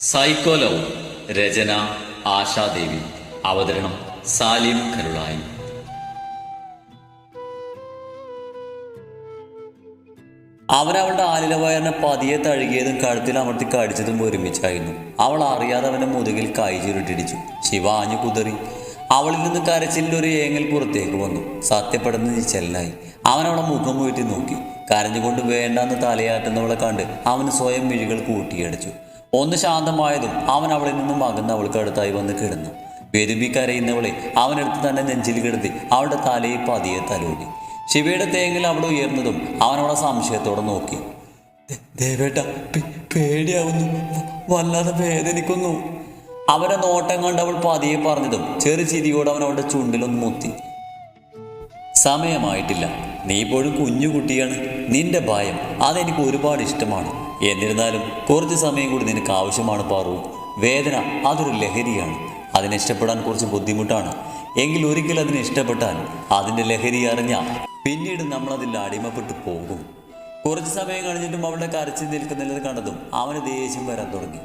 Psycho love രചന ആശാദേവി. അവതരണം സാലിം കരുളായി. അവനവളുടെ ആലിലവയറിനെ ആലില വയറിനെ പതിയെ തഴുകിയതും കഴുത്തിൽ അമർത്തി കടിച്ചതും ഒരുമിച്ചായിരുന്നു. അവൾ അറിയാതെ അവന്റെ മുതുകിൽ കൈ ചുരുട്ടിടിച്ചു. ശിവ ആഞ്ഞു കുതറി. അവളിൽ നിന്ന് കരച്ചിലിന്റെ ഒരു ഏങ്ങൽ പുറത്തേക്ക് വന്നു. സത്യപ്പെടുന്ന നിശ്ചലനായി. അവനവളെ മുഖം വീട്ടി നോക്കി. കരഞ്ഞുകൊണ്ട് വേണ്ടാന്ന് തലയാറ്റുന്നവളെ കണ്ട് അവന് സ്വയം മിഴികൾ കൂട്ടിയടിച്ചു. ഒന്ന് ശാന്തമായതും അവൻ അവളിൽ നിന്നും അകന്ന് അവൾക്ക് അടുത്തായി വന്ന് കിടന്നു. വെരുമ്പി കരയുന്നവളെ അവനടുത്ത് തന്നെ നെഞ്ചിൽ കിടത്തി അവളുടെ തലയിൽ പതിയെ തലോടി. ശിവയുടെ തേങ്ങൽ അവിടെ ഉയർന്നതും അവനവളെ സംശയത്തോടെ നോക്കി. "ദേ- ദേവേട്ട പേടിയാവുന്നു. വല്ലാതെ വേദനിക്കുന്നു. അവരെ നോട്ടം കണ്ട് അവൾ പതിയെ പറഞ്ഞതും ചെറു ചിരിയോട് അവൻ അവളുടെ ചുണ്ടിലൊന്ന് മുത്തി. സമയമായിട്ടില്ല. നീ ഇപ്പോഴും കുഞ്ഞു കുട്ടിയാണ് നിന്റെ ഭയം അതെനിക്ക് ഒരുപാട് ഇഷ്ടമാണ്. എന്നിരുന്നാലും കുറച്ച് സമയം കൂടി നിനക്ക് ആവശ്യമാണ് പാറു. വേദന അതൊരു ലഹരിയാണ്. അതിനെ ഇഷ്ടപ്പെടാൻ കുറച്ച് ബുദ്ധിമുട്ടാണ്. എങ്കിൽ ഒരിക്കൽ അതിനെ ഇഷ്ടപ്പെട്ടാൽ അതിന്റെ ലഹരി അറിഞ്ഞാൽ പിന്നീട് നമ്മളതിൽ അടിമപ്പെട്ട് പോകും. കുറച്ച് സമയം കഴിഞ്ഞിട്ടും അവളുടെ കരച്ചിൽ നിൽക്കുന്നില്ലെന്ന് കണ്ടതും അവന് ദേഷ്യം വരാൻ തുടങ്ങി.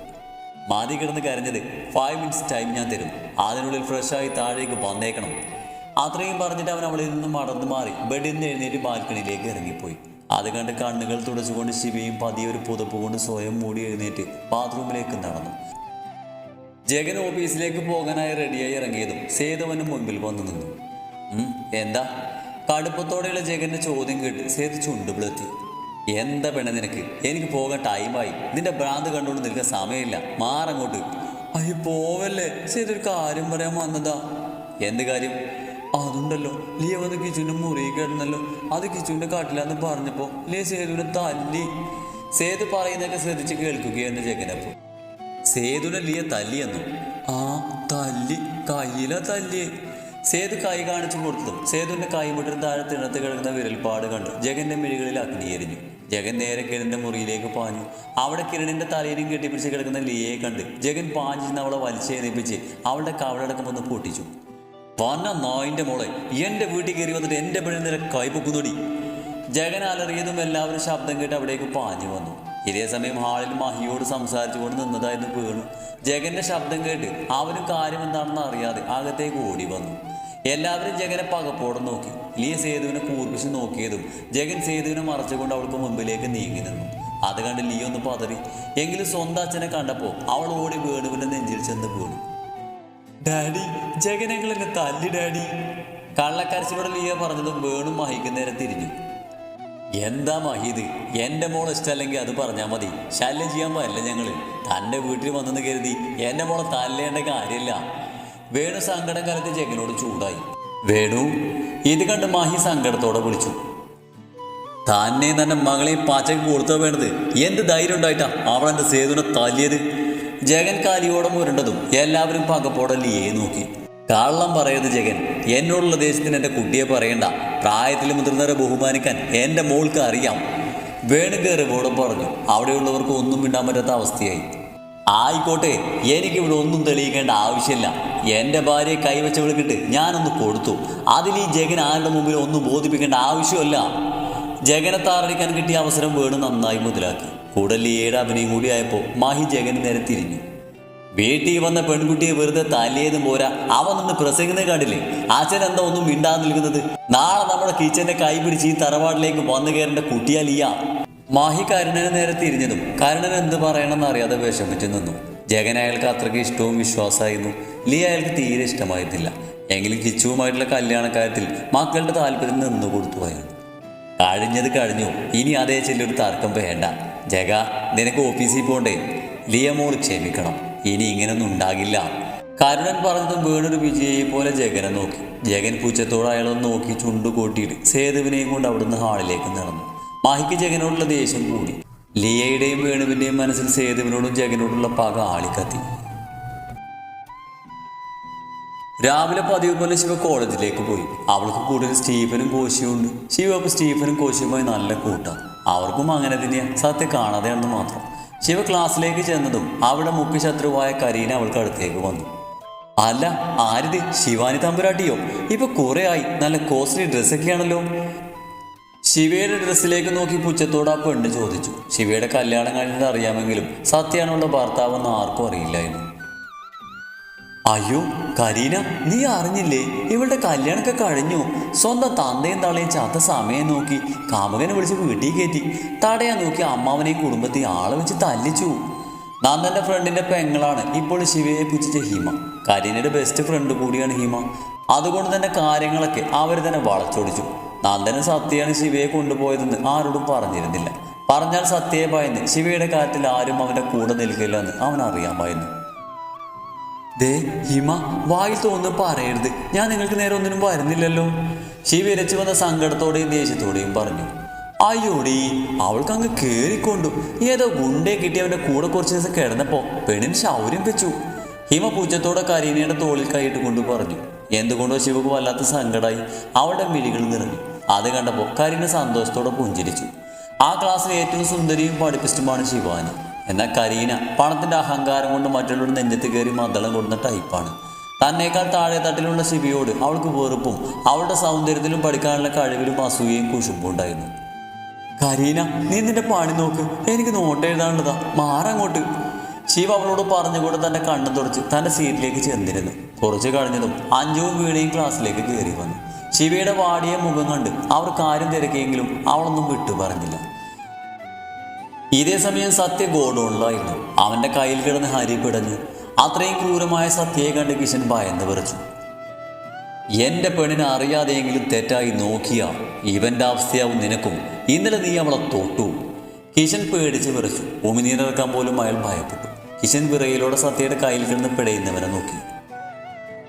മാതി കിടന്ന് കരഞ്ഞത് ഫൈവ് മിനിറ്റ്സ് ടൈം ഞാൻ തരും. അതിനുള്ളിൽ ഫ്രഷായി താഴേക്ക് വന്നേക്കണം. അത്രയും പറഞ്ഞിട്ട് അവൻ അവളിൽ നിന്നും മടന്നു മാറി ബെഡിൽ നിന്ന് എഴുന്നേറ്റ് ബാൽക്കണിയിലേക്ക് ഇറങ്ങിപ്പോയി. അത് കണ്ട് കണ്ണുകൾ തുടച്ചുകൊണ്ട് ശിവയും പതിയെ ഒരു പുതപ്പ് കൊണ്ട് സ്വയം മൂടി എഴുന്നേറ്റ് ബാത്റൂമിലേക്ക് നടന്നു. ജഗൻ ഓഫീസിലേക്ക് പോകാനായി റെഡിയായി ഇറങ്ങിയതും സേതുവനും മുൻപിൽ വന്നു നിന്നു. എന്താ? കടുപ്പത്തോടെയുള്ള ജഗന്റെ ചോദ്യം കേട്ട് സേതു ചുണ്ടുപിളത്തി എന്താ പെണ്ണ നിനക്ക്? എനിക്ക് പോകാൻ ടൈമായി നിന്റെ ഭ്രാന്ത് കണ്ടുകൊണ്ട് നിൽക്കാൻ സമയമില്ല. മാറങ്ങോട്ട്. അയ്യോ പോവല്ലേ? സേതു ഒരു കാര്യം പറയാൻ വന്നതാ. എന്ത് കാര്യം? അതുണ്ടല്ലോ. ലിയ വന്ന് കിച്ചുവിന്റെ മുറി കിടന്നല്ലോ. അത് കിച്ചുവിന്റെ കാട്ടിലാന്ന് പറഞ്ഞപ്പോ ലിയ സേതുവിനെ തല്ലി. സേതു പറയുന്നതൊക്കെ ശ്രദ്ധിച്ച് കേൾക്കുകയെന്ന് ജഗനപ്പോ സേതുനെ ലിയ തല്ലി എന്നു. ആ തല്ലി. കയ്യില തല്ലി. സേതു കൈ കാണിച്ചു കൊടുത്തു. സേതുവിന്റെ കൈമുട്ടിന് താഴെ തിണത്ത് കിടക്കുന്ന വിരൽപ്പാട് കണ്ടു. ജഗന്റെ മിഴികളിൽ അഗ്നിയെരിഞ്ഞു ജഗൻ നേരെ കിരണിന്റെ മുറിയിലേക്ക് പാഞ്ഞു. അവിടെ കിരണിന്റെ തലയിലും കെട്ടിപ്പിടിച്ച് കിടക്കുന്ന ലിയയെ കണ്ട് ജഗൻ പാഞ്ഞു ചെന്ന് അവളെ വലിച്ചേൽപ്പിച്ച് അവളുടെ കവളടക്കം ഒന്ന് പൊട്ടിച്ചു. വന്ന നായിന്റെ മോളെ എന്റെ വീട്ടിൽ കയറി വന്നിട്ട് എന്റെ പെണ്ണിൽ നിന്ന് കൈപ്പൊക്കുന്നൊടി ജഗൻ അലറിയതും എല്ലാവരും ശബ്ദം കേട്ട് അവിടേക്ക് പാഞ്ഞു വന്നു. ഇതേ സമയം ഹാളിൽ മഹിയോട് സംസാരിച്ചുകൊണ്ട് നിന്നതായിരുന്നു വീണു. ജഗന്റെ ശബ്ദം കേട്ട് അവനും കാര്യം എന്താണെന്ന് അറിയാതെ അകത്തേക്ക് ഓടി വന്നു. എല്ലാവരും ജഗനെ പകപ്പോടെ നോക്കി. ലിയ സേതുവിനെ കൂർപ്പിച്ച് നോക്കിയതും ജഗൻ സേതുവിനെ മറച്ചുകൊണ്ട് അവൾക്ക് മുമ്പിലേക്ക് നീങ്ങി നിന്നു. അത് കണ്ട് ലിയ ഒന്ന് പതറി. എങ്കിലും സ്വന്തം അച്ഛനെ കണ്ടപ്പോൾ അവൾ ഓടി വേണുവിന്റെ നെഞ്ചിൽ ചെന്ന് വീണു. ഡാഡി ജഗനങ്ങൾ എന്നെ തല്ലി ഡാഡി. കള്ളക്കരച്ചിലൂടെ ലിയ പറഞ്ഞതും വേണും മഹിക്ക് നേരെ തിരിഞ്ഞു. എന്താ മഹീദ് എന്റെ മോളെ ഇഷ്ടമല്ലെങ്കിൽ അത് പറഞ്ഞാൽ മതി. ശല്യം ചെയ്യാൻ പോയല്ല ഞങ്ങൾ തന്റെ വീട്ടിൽ വന്നെന്ന് കരുതി എന്റെ മോളെ തല്ലേണ്ട കാര്യമില്ല. വേണു സങ്കടം കാലത്ത് ജഗനോട് ചൂടായി. വേണു ഇത് കണ്ട് മാഹി സങ്കടത്തോടെ വിളിച്ചു. തന്നെ തന്നെ മകളെ പാച്ചയ്ക്ക് കൊടുത്തോ വേണ്ടത്. എന്ത് ധൈര്യം ഉണ്ടായിട്ടാ അവളെന്റെ സേതുവിനെ തല്ലിയത്? ജഗൻ കാലിയോടം ഉരുണ്ടതും എല്ലാവരും പകപ്പോടെ നോക്കി. കള്ളം പറയത് ജഗൻ. എന്നോടുള്ള ദേശത്തിന് എന്റെ കുട്ടിയെ പറയണ്ട. പ്രായത്തിൽ മുതിർന്നവരെ ബഹുമാനിക്കാൻ എന്റെ മോൾക്ക് അറിയാം. വേണുകേറിവോടും പറഞ്ഞു. അവിടെയുള്ളവർക്ക് ഒന്നും മിണ്ടാൻ പറ്റാത്ത അവസ്ഥയായി. ആയിക്കോട്ടെ എനിക്കിവിടെ ഒന്നും തെളിയിക്കേണ്ട ആവശ്യമില്ല. എന്റെ ഭാര്യയെ കൈവച്ച വിളിക്കിട്ട് ഞാനൊന്ന് കൊടുത്തു. അതിൽ ഈ ജഗൻ ആരുടെ മുമ്പിൽ ഒന്നും ബോധിപ്പിക്കേണ്ട ആവശ്യമല്ല. ജഗനെ താറടിക്കാൻ കിട്ടിയ അവസരം വേണു നന്നായി മുതലാക്കി. കൂടെ ലിയയുടെ അഭിനയം കൂടി ആയപ്പോൾ മാഹി ജഗന് നേരെ തിരിഞ്ഞു. വീട്ടിൽ വന്ന പെൺകുട്ടിയെ വെറുതെ തല്ലിയതും പോരാ. അവൻ നിന്ന് പ്രസംഗിക്കുന്നത് കണ്ടില്ലേ? അച്ഛൻ എന്താ ഒന്നും മിണ്ടാതെ നിൽക്കുന്നത്? നാളെ നമ്മുടെ കിച്ചന്റെ കൈ പിടിച്ച് ഈ തറവാട്ടിലേക്ക് വന്നു കയറേണ്ട കുട്ടിയാൽ ഇയാ മാഹി കരുണന് നേരെ തിരിഞ്ഞതും കരുണൻ എന്ത് പറയണമെന്ന് അറിയാതെ വിഷമിച്ചു നിന്നു. ജഗൻ അയാൾക്ക് അത്രയ്ക്ക് ഇഷ്ടവും വിശ്വാസമായിരുന്നു. ലിയ അയാൾക്ക് തീരെ ഇഷ്ടമായിരുന്നില്ല. എങ്കിലും കിച്ചുവുമായിട്ടുള്ള കല്യാണക്കാര്യത്തിൽ മക്കളുടെ താല്പര്യം നിന്നു കൊടുത്തു അയാൾ കഴിഞ്ഞത് കഴിഞ്ഞു. ഇനി അതേ ചെല്ലൊരു തർക്കം വേണ്ട. ജഗ നിനക്ക് ഓഫീസിൽ പോണ്ടേ? ലിയമോൾ ക്ഷമിക്കണം. ഇനി ഇങ്ങനൊന്നും ഉണ്ടാകില്ല. കരുണൻ പറഞ്ഞതും വീണൊരു വിജയെ പോലെ ജഗനെ നോക്കി. ജഗൻ പൂച്ചത്തോട് അയാളൊന്ന് നോക്കി ചുണ്ടു കൂട്ടിയിട്ട് സേതുവിനെയും കൊണ്ട് അവിടുന്ന് ഹാളിലേക്ക് നടന്നു. മാഹിക്ക് ജഗനോടുള്ള ദേഷ്യം കൂടി. ലിയയുടെയും വേണുവിന്റെയും മനസ്സിൽ സേതുവിനോടും ജഗനോടുള്ള പക ആളിക്കത്തി. രാവിലെ പതിവ് പോലെ ശിവ കോളേജിലേക്ക് പോയി. അവൾക്ക് കൂടുതൽ സ്റ്റീഫനും കോശിയും ഉണ്ട് ശിവ അപ്പോൾ സ്റ്റീഫനും കോശിയുമായി നല്ല കൂട്ടാണ് അവർക്കും അങ്ങനെ തന്നെ സത്യം കാണാതെയാണെന്ന് മാത്രം. ശിവ ക്ലാസ്സിലേക്ക് ചെന്നതും അവിടെ മുഖ്യശത്രുവായ കരീന അവൾക്ക് അടുത്തേക്ക് വന്നു. അല്ല ആരിത്? ശിവാനി തമ്പുരാട്ടിയോ? ഇപ്പൊ കുറെ ആയി നല്ല കോസ്റ്റ്ലി ഡ്രസ്സൊക്കെയാണല്ലോ. ശിവയുടെ ഡ്രസ്സിലേക്ക് നോക്കി പുച്ഛത്തോട് ആ പെണ്ണ് ചോദിച്ചു. ശിവയുടെ കല്യാണം കഴിഞ്ഞത് അറിയാമെങ്കിലും സത്യാനുള്ള ഭർത്താവെന്ന് ആർക്കും അറിയില്ലായിരുന്നു. അയ്യോ കരീന നീ അറിഞ്ഞില്ലേ? ഇവളുടെ കല്യാണമൊക്കെ കഴിഞ്ഞു. സ്വന്തം തന്തയും തള്ളയും ചത്ത സമയം നോക്കി കാമുകനെ വിളിച്ച് വീട്ടിൽ കയറ്റി. തടയാൻ നോക്കി അമ്മാവനെയും കുടുംബത്തെ ആളെ വെച്ച് തല്ലിച്ചു. നന്ദന്റെ ഫ്രണ്ടിന്റെ പെങ്ങളാണ് ഇപ്പോൾ ശിവയെ പുച്ഛിച്ച ഹീമ. കരീനയുടെ ബെസ്റ്റ് ഫ്രണ്ട് കൂടിയാണ് ഹീമ. അതുകൊണ്ട് തന്നെ കാര്യങ്ങളൊക്കെ അവർ തന്നെ വളച്ചൊടിച്ചു. നന്ദന് സത്യയാണ് ശിവയെ കൊണ്ടുപോയതെന്ന് ആരോടും പറഞ്ഞിരുന്നില്ല. പറഞ്ഞാൽ സത്യയെ ഭയന്ന് ശിവയുടെ കാര്യത്തിൽ ആരും അവന്റെ കൂടെ നിൽക്കില്ലെന്ന് അവൻ അറിയാമായിരുന്നു ദേ ഹിമ വായിൽ തോന്നു പറയരുത്. ഞാൻ നിങ്ങൾക്ക് നേരെ ഒന്നിനും വരുന്നില്ലല്ലോ. ശിവ ഇരച്ചു വന്ന സങ്കടത്തോടെയും ദേഷ്യത്തോടെയും പറഞ്ഞു. അയ്യോടി അവൾക്ക് അങ്ങ് കയറിക്കൊണ്ടു ഏതോ ഗുണ്ടേ കിട്ടി അവന്റെ കൂടെ കുറച്ച് ദിവസം കിടന്നപ്പോ പെണ്ണിന് ശൗര്യം വെച്ചു. ഹിമ പൂച്ചത്തോടെ കരീനയുടെ തോളിൽ കൈയിട്ട് കൊണ്ട് പറഞ്ഞു. എന്തുകൊണ്ടോ ശിവക്ക് വല്ലാത്ത സങ്കടമായി അവളുടെ മിഴികൾ നിറഞ്ഞു. അത് കണ്ടപ്പോൾ കരീന സന്തോഷത്തോടെ പുഞ്ചിരിച്ചു. ആ ക്ലാസ്സിലെ ഏറ്റവും സുന്ദരിയും പഠിപ്പിസ്റ്റുമാണ് ശിവാനി. എന്നാൽ കരീന പണത്തിന്റെ അഹങ്കാരം കൊണ്ട് മറ്റുള്ളവരുടെ നെഞ്ചത്ത് കയറി മദ്ദളം കൊടുന്ന ടൈപ്പാണ് തന്നേക്കാൾ താഴെ തട്ടിലുള്ള ശിവിയോട് അവൾക്ക് വെറുപ്പും അവളുടെ സൗന്ദര്യത്തിലും പഠിക്കാനുള്ള കഴിവിലും അസൂയയും കുശുമ്പും ഉണ്ടായിരുന്നു. കരീന നീ നിന്റെ പണി നോക്ക്. എനിക്ക് നോട്ട് എഴുതാനുള്ളതാ. മാറങ്ങോട്ട് ശിവ അവളോട് പറഞ്ഞുകൂടെ തന്റെ കണ്ണു തുടച്ച് തന്റെ സീറ്റിലേക്ക് ചെന്നിരുന്നു. കുറച്ച് കഴിഞ്ഞതും അഞ്ജുവും വീണയും ക്ലാസ്സിലേക്ക് കയറി വന്നു. ശിവയുടെ വാടിയ മുഖം കണ്ട് അവർ കാര്യം തിരക്കിയെങ്കിലും അവളൊന്നും വിട്ടു പറഞ്ഞില്ല. ഇതേ സമയം സത്യ ഗോഡോണിലായിരുന്നു. അവന്റെ കയ്യിൽ കിടന്ന് ഹരി പിടഞ്ഞ് അത്രയും ക്രൂരമായ സത്യയെ കണ്ട് കിഷൻ ഭയന്ന് വിറച്ചു. എന്റെ പെണ്ണിനെ അറിയാതെയെങ്കിലും തെറ്റായി നോക്കിയ ഇവന്റെ അവസ്ഥയാവും നിനക്കും. ഇന്നലെ നീ അവളെ തൊട്ടു. കിഷൻ പേടിച്ച് വിറച്ചു. ഉമിനീരിറക്കാൻ പോലും അയാൾ ഭയപ്പെട്ടു. കിഷൻ വിറയിലൂടെ സത്യയുടെ കയ്യിൽ കിടന്ന് പിടയുന്നവനെ നോക്കി.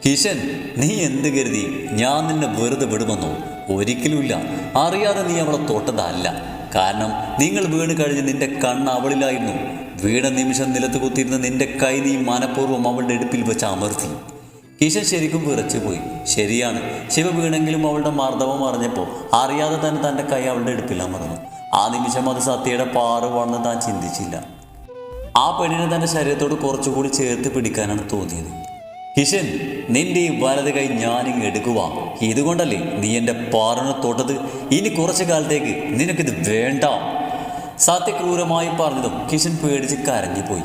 കിഷൻ നീ എന്ത് കരുതി? ഞാൻ നിന്നെ വെറുതെ വിടുമെന്നോ? ഒരിക്കലുമില്ല. അറിയാതെ നീ അവളെ തൊട്ടതല്ല. കാരണം നിങ്ങൾ വീണ് കഴിഞ്ഞ് നിന്റെ കണ്ണ് അവളിലായിരുന്നു. വീണ നിമിഷം നിലത്ത് കുത്തിയിരുന്ന നിന്റെ കൈ നീ മനഃപൂർവം അവളുടെ അടുപ്പിൽ വെച്ച് അമർത്തി. കിഷൻ ശരിക്കും വിറച്ചു പോയി ശരിയാണ്. ശിവ വീണെങ്കിലും അവളുടെ മർദ്ദവം അറിഞ്ഞപ്പോൾ അറിയാതെ തന്നെ തന്റെ കൈ അവളുടെ അടുപ്പിൽ അമർന്നു. ആ നിമിഷം അത് സത്യയുടെ പാറുവാണെന്ന് താൻ ചിന്തിച്ചില്ല. ആ പെണ്ണിനെ തന്റെ ശരീരത്തോട് കുറച്ചുകൂടി ചേർത്ത് പിടിക്കാനാണ് തോന്നിയത്. കിഷൻ നിന്റെ ഈ വലത് കൈ ഞാനിങ് എടുക്കുക ഇതുകൊണ്ടല്ലേ നീ എന്റെ പാറന തൊട്ടത്? ഇനി കുറച്ചു കാലത്തേക്ക് നിനക്കിത് വേണ്ട. സത്യക്രൂരമായി പറഞ്ഞതും കിഷൻ പേടിച്ച് കരഞ്ഞുപോയി.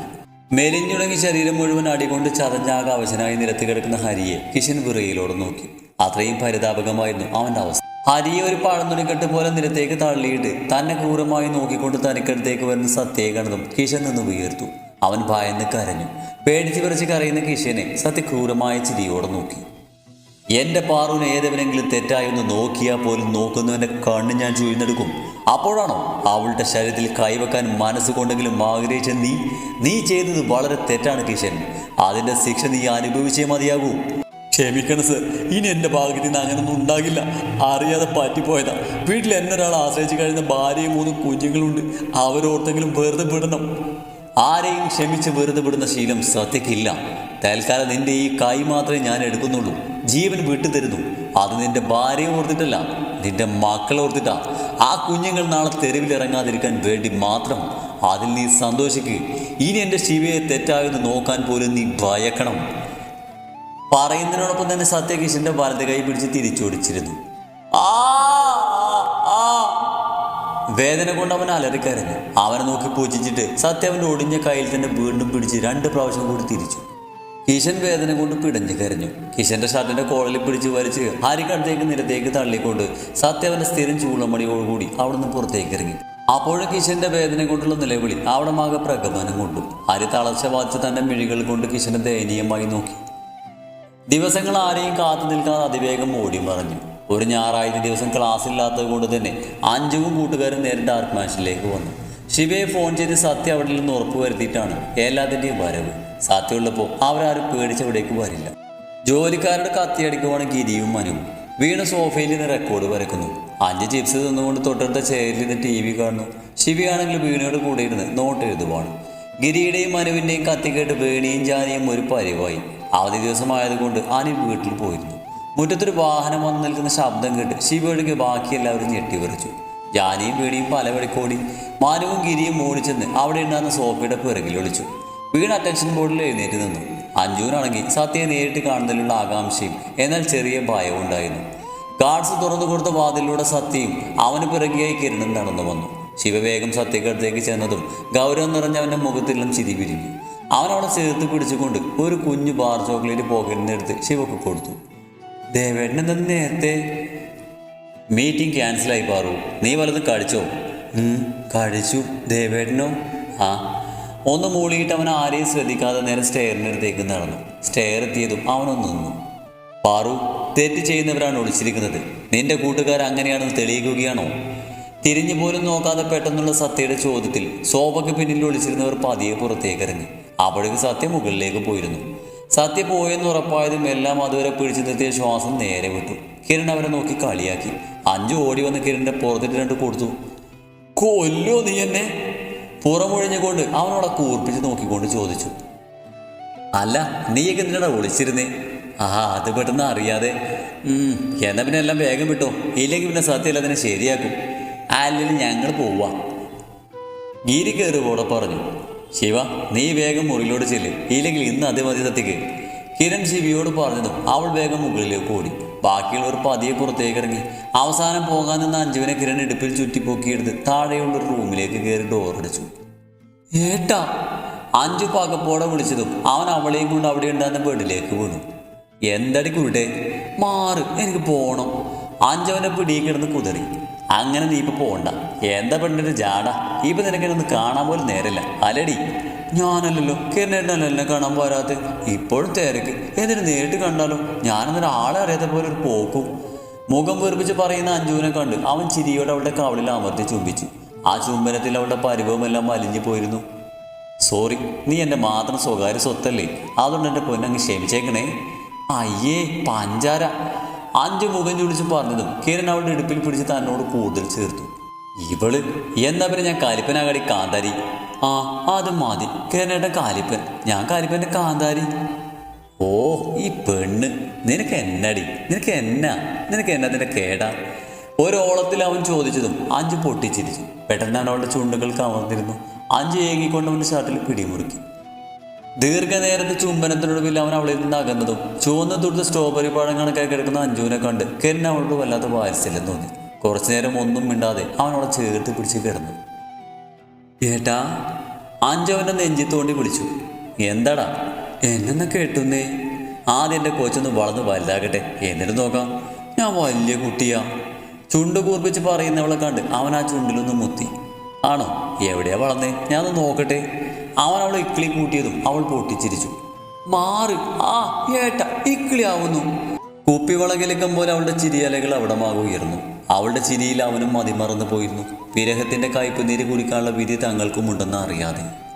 മെലിഞ്ഞുടങ്ങി ശരീരം മുഴുവൻ അടികൊണ്ട് ചതഞ്ഞാകെ അവശനായി നിരത്തി കിടക്കുന്ന ഹരിയെ കിഷൻ വിറയിലോട് നോക്കി. അത്രയും പരിതാപകമായിരുന്നു അവന്റെ അവസ്ഥ. ഹരിയെ ഒരു പഴന്തുണിക്കെട്ട് പോലെ നിരത്തേക്ക് തള്ളിയിട്ട് തന്നെ ക്രൂരമായി നോക്കിക്കൊണ്ട് തനിക്കടുത്തേക്ക് വരുന്ന സത്യയെ കണ്ടതും കിഷൻ നിന്ന് ഉയർത്തു അവൻ ഭയന്ന് കരഞ്ഞു. പേടിച്ച് പറിച്ച് കരയുന്ന കിഷനെ സത്യ ക്രൂരമായ ചിരിയോടെ നോക്കി. എന്റെ പാറുവിന് തെറ്റായി ഒന്ന് നോക്കിയാൽ പോലും നോക്കുന്നവന്റെ കണ്ണ് ഞാൻ ചുഴിഞ്ഞെടുക്കും. അപ്പോഴാണോ അവളുടെ ശരീരത്തിൽ കൈവെക്കാൻ മനസ്സുകൊണ്ടെങ്കിലും ആഗ്രഹിച്ച നീ? നീ ചെയ്തത് വളരെ തെറ്റാണ് കിഷൻ അതിന്റെ ശിക്ഷ നീ അനുഭവിച്ചേ മതിയാകൂ. ക്ഷമിക്കണം സർ. ഇനി എന്റെ ഭാഗത്ത് നിന്ന് അങ്ങനൊന്നും ഉണ്ടാകില്ല. അറിയാതെ പറ്റിപ്പോയതാ. വീട്ടിൽ എന്നൊരാൾ ആശ്രയിച്ചു കഴിയുന്ന ഭാര്യയും മൂന്ന് കുഞ്ഞുങ്ങളുണ്ട്. അവരോർത്തെങ്കിലും വെറുതെ വിടണം. ആരെയും ക്ഷമിച്ച് വെറുതെ വിടുന്ന ശീലം സത്യക്കില്ല. തൽക്കാലം നിന്റെ ഈ കൈ മാത്രമേ ഞാൻ എടുക്കുന്നുള്ളൂ. ജീവൻ വിട്ടുതരുന്നു. അത് നിന്റെ ഭാര്യയെ ഓർത്തിട്ടല്ല നിന്റെ മക്കളെ ഓർത്തിട്ടാ. ആ കുഞ്ഞുങ്ങൾ നാളെ തെരുവിലിറങ്ങാതിരിക്കാൻ വേണ്ടി മാത്രം അതിൽ നീ സന്തോഷിക്കുക ഇനി എന്റെ ശിവയെ തെറ്റായെന്ന് നോക്കാൻ പോലും നീ ഭയക്കണം. പറയുന്നതിനോടൊപ്പം തന്നെ സത്യകിഷന്റെ വലത് കൈ പിടിച്ച് തിരിച്ചോടിച്ചിരുന്നു. ആ, ആ. വേദന കൊണ്ട് അവൻ അലറിക്കരഞ്ഞു. അവനെ നോക്കി പൂജിച്ചിട്ട് സത്യ അവന്റെ ഒടിഞ്ഞ കയ്യിൽ തന്നെ വീണ്ടും പിടിച്ച് രണ്ട് പ്രാവശ്യം കൂടി തിരിച്ചു. കിഷൻ വേദന കൊണ്ട് പിടഞ്ഞു കരഞ്ഞു. കിഷന്റെ ഷർട്ടിന്റെ കോളിൽ പിടിച്ച് വലിച്ച് ഹരിക്കടുത്തേക്ക് നിരത്തേക്ക് തള്ളിക്കൊണ്ട് സത്യ അവന്റെ സ്ഥിരം ചൂളമണിയോടുകൂടി അവിടുന്ന് പുറത്തേക്ക് ഇറങ്ങി. അപ്പോഴും കിഷന്റെ വേദന കൊണ്ടുള്ള നിലവിളി അവിടെ മാകെ പ്രകമ്പനം കൊണ്ടു. ഹരി തളർച്ച വാച്ച് തന്റെ മിഴികൾ കൊണ്ട് കിഷനെ ദയനീയമായി നോക്കി. ദിവസങ്ങൾ ആരെയും കാത്തു നിൽക്കാതെ അതിവേഗം ഓടി മറഞ്ഞു ഒരു ഞായറാഴ്ച ദിവസം ക്ലാസ് ഇല്ലാത്തത് കൊണ്ട് തന്നെ അഞ്ചുവും കൂട്ടുകാരും നേരെ ഡാർക്ക് മാഷിലേക്ക് വന്നു. ശിവയെ ഫോൺ ചെയ്ത് സത്യ അവിടെ നിന്ന് ഉറപ്പ് വരുത്തിയിട്ടാണ് എല്ലാത്തിന്റെയും വരവ്. സത്യ ഉള്ളപ്പോൾ അവരാരും പേടിച്ചവിടേക്ക് വരില്ല. ജോലിക്കാരുടെ കത്തിയടിക്കുവാണ് ഗിരിയും മനുവും വീണ സോഫയിൽ നിന്ന് റെക്കോർഡ് വരക്കുന്നു. അഞ്ച് ചിപ്സ് തിന്നുകൊണ്ട് തൊട്ടടുത്ത ചെയറിൽ നിന്ന് ടി വി കാണുന്നു. ശിവയാണെങ്കിൽ വീണയുടെ കൂടെ ഇരുന്ന് നോട്ട് എഴുതുവാണ്. ഗിരിയുടെയും മനുവിന്റെയും കത്തി കേട്ട് വേണിയും ജാനിയും ഒരു പരിവായി. അവധി ദിവസമായതുകൊണ്ട് അനിൽ വീട്ടിൽ പോയിരുന്നു. മുറ്റത്തൊരു വാഹനം വന്നു നിൽക്കുന്ന ശബ്ദം കേട്ട് ശിവയൊഴികെ ബാക്കി എല്ലാവരും ഞെട്ടിവിറച്ചു ജാനിയും വീണിയും പലവഴിക്കോടി മാനവും ഗിരിയും ഓടിച്ചെന്ന് അവിടെ ഉണ്ടായിരുന്ന സോഫയുടെ പിറകിൽ ഒളിച്ചു. വീട് അറ്റൻഷൻ ബോർഡിൽ എഴുന്നേറ്റ് നിന്നു. അഞ്ജുവിനാണെങ്കിൽ സത്യയെ നേരിട്ട് കാണുന്നതിലുള്ള ആകാംക്ഷയും എന്നാൽ ചെറിയ ഭയവും ഉണ്ടായിരുന്നു. ഗാർഡ്സ് തുറന്നു കൊടുത്ത വാതിലൂടെ സത്യയും അവന് പിറകിയായി കിരണും നടന്നു വന്നു. ശിവവേഗം സത്യക്കടുത്തേക്ക് ചെന്നതും ഗൗരവം നിറഞ്ഞ അവന്റെ മുഖത്തെല്ലാം ചിരി പിരിഞ്ഞു അവനവിടെ ചേർത്ത് പിടിച്ചുകൊണ്ട് ഒരു കുഞ്ഞു ബാർ ചോക്ലേറ്റ് പോക്കറ്റിൽ നിന്ന് എടുത്ത് ശിവക്ക് കൊടുത്തു. ദേവേട്ടൻ എന്താ നേരത്തെ? മീറ്റിംഗ് ക്യാൻസലായി പാറു. നീ വല്ലതും കഴിച്ചോ കഴിച്ചു ദേവേട്ടനോ? ആ. ഒന്ന് മൂളിയിട്ട് അവൻ ആരെയും ശ്രദ്ധിക്കാതെ നേരെ സ്റ്റെയറിനടുത്തേക്ക് നടന്നു. സ്റ്റെയർ എത്തിയതും അവനൊന്ന് നിന്നു. പാറു തെറ്റ് ചെയ്യുന്നവരാണ് ഒളിച്ചിരിക്കുന്നത്. നിന്റെ കൂട്ടുകാർ അങ്ങനെയാണെന്ന് തെളിയിക്കുകയാണോ? തിരിഞ്ഞു പോലും നോക്കാതെ പെട്ടെന്നുള്ള സത്യയുടെ ചോദ്യത്തിൽ സോഫയ്ക്ക് പിന്നിൽ ഒളിച്ചിരുന്നവർ പതിയെ പുറത്തേക്ക് ഇറങ്ങി. അപ്പോഴേക്ക് സത്യ മുകളിലേക്ക് പോയിരുന്നു. സത്യ പോയെന്ന് ഉറപ്പായതും എല്ലാം അതുവരെ പിടിച്ചു നിർത്തിയ ശ്വാസം നേരെ വിട്ടു. കിരൺ അവരെ നോക്കി കളിയാക്കി. അഞ്ചു ഓടി വന്ന് കിരണിന്റെ പുറത്തിട്ട് രണ്ട് കൊടുത്തു. കൊല്ലോ നീ എന്നെ. പുറമൊഴിഞ്ഞുകൊണ്ട് അവനോടെ കൂർപ്പിച്ച് നോക്കിക്കൊണ്ട് ചോദിച്ചു. അല്ല നീയൊക്കെ എന്തിനാ വിളിച്ചിരുന്നേ ആ അത് പെട്ടെന്ന് അറിയാതെ. എന്നാ പിന്നെ എല്ലാം വേഗം വിട്ടോ. ഇല്ലെങ്കിൽ പിന്നെ സത്യമല്ല അതിനെ ശരിയാക്കും. അല്ലെങ്കിൽ ഞങ്ങൾ പോവാ. ഗിരി കയറുപോടെ പറഞ്ഞു. ശിവ നീ വേഗം മുറിയിലോട് ചെല്ല്. ഇല്ലെങ്കിൽ ഇന്ന് അതേ മതി തത്തിക്ക് കിരൺ ശിവയോട് പറഞ്ഞതും അവൾ വേഗം മുകളിലേക്ക് ഓടി. ബാക്കിയുള്ളവർ പതിയെ പുറത്തേക്ക് ഇറങ്ങി. അവസാനം പോകാൻ നിന്ന അഞ്ജുവിനെ കിരൺ ഇടുപ്പിൽ ചുറ്റിപ്പോക്കിയെടുത്ത് താഴെയുള്ള റൂമിലേക്ക് കയറി ഡോറടിച്ചു ഏട്ടാ! അഞ്ചു പകപ്പോടെ വിളിച്ചതും അവൻ അവളെയും കൊണ്ട് അവിടെ ഉണ്ടായിരുന്ന ബെഡിലേക്ക് വീണു. എന്തടി കുരുട്ടെ മാറ് എനിക്ക് പോകണം അഞ്ചവനെ പിടിയിൽ കിടന്ന് കുതറി. അങ്ങനെ നീ ഇപ്പൊ പോണ്ട. എന്താ പെണ്ണിന്റെ ജാട? ഇപ്പൊ നിനക്ക് ഒന്ന് കാണാൻ പോലും നേരല്ല അലടി ഞാനല്ലല്ലോ. കിരണേട്ടനല്ലോ എന്നെ കാണാൻ പോരാത്ത ഇപ്പോഴും തിരക്ക്. എന്നിട്ട് നേരിട്ട് കണ്ടാലോ? ഞാനെന്നൊരു ആളെ അറിയാത്ത പോലെ ഒരു പോക്കും. മുഖം വീർപ്പിച്ച് പറയുന്ന അഞ്ജുവിനെ കണ്ട് അവൻ ചിരിയോടെ അവളുടെ കവളിൽ അമർത്തി ചുംബിച്ചു. ആ ചുംബനത്തിൽ അവളുടെ പരിഭവമെല്ലാം വലിഞ്ഞു പോയിരുന്നു. സോറി നീ എന്റെ മാത്രം സ്വകാര്യ സ്വത്തല്ലേ? അതുകൊണ്ട് എന്റെ പൊന്നങ്ങ് ക്ഷമിച്ചേക്കണേ. അയ്യേ പഞ്ചാര. അഞ്ചു മുഖം ചുളിച്ച് പറഞ്ഞതും കിരൺ അവളുടെ ഇടുപ്പിൽ പിടിച്ച് തന്നോട് കൂടുതൽ ചേർത്തു. ഇവൾ? എന്നാ പിന്നെ ഞാൻ കാലിപ്പനാകടി കാന്താരി? ആ അത് മതി. കിരണേട്ടൻ കാലിപ്പൻ. ഞാൻ കാലിപ്പന്റെ കാന്താരി. ഓ ഈ പെണ്ണ്. നിനക്ക് എന്നടി? നിനക്ക് എന്നാ? നിനക്ക് എന്നാ എന്നതിന്റെ കേടാ? ഒരോളത്തിൽ അവൻ ചോദിച്ചതും അഞ്ച് പൊട്ടിച്ചിരിച്ചു. പെട്ടെന്നാണ് അവളുടെ ചുണ്ടുകൾ കവർന്നിരുന്നു. അഞ്ച് ഏകിക്കൊണ്ട് അവന്റെ ഷർട്ടിൽ പിടിമുറുക്കി. ദീർഘനേരത്തെ ചുംബനത്തിനൊടുവിൽ അവൻ അവളിൽ നിന്ന് അകന്നതും ചുവന്ന തൊടുത്ത സ്ട്രോബെറി പഴം കണക്കായി കിടക്കുന്ന അഞ്ജുവിനെ കണ്ട് കെരൻ അവൾക്ക് വല്ലാത്ത വാത്സല്യം തോന്നി. കുറച്ചു നേരം ഒന്നും മിണ്ടാതെ അവൻ അവളെ ചേർത്ത് പിടിച്ച് കിടന്നു. ഏട്ടാ അഞ്ചവന്റെ നെഞ്ചി തോണ്ടി വിളിച്ചു. എന്താടാ? എന്നെന്ന് കേട്ടുന്നേ? ആദ്യം എന്റെ കൊച്ചൊന്ന് വളർന്ന് വലുതാകട്ടെ. എന്നിട്ട് നോക്കാം. ഞാൻ വലിയ കുട്ടിയാ. ചുണ്ട് കൂർപ്പിച്ച് പറയുന്നവളെ കണ്ട് അവൻ ആ ചുണ്ടിലൊന്ന് മുത്തി. ആണോ? എവിടെയാ വളർന്നേ? ഞാനൊന്ന് നോക്കട്ടെ. അവൻ അവളെ ഇക്കിളി കൂട്ടിയതും അവൾ പൊട്ടിച്ചിരിച്ചു. മാറ് ആ ഏട്ട ഇക്കിളി ആവുന്നു കുപ്പിവളകിലക്കം പോലെ അവളുടെ ചിരിയലകൾ അവിടമാകെ ഉയർന്നു. അവളുടെ ചിരിയിൽ അവനും മതിമറന്നു പോയിരുന്നു. വിരഹത്തിന്റെ കയ്പ് നീര് കുടിക്കാനുള്ള വിധി തങ്ങൾക്കും ഉണ്ടെന്ന് അറിയാതെ.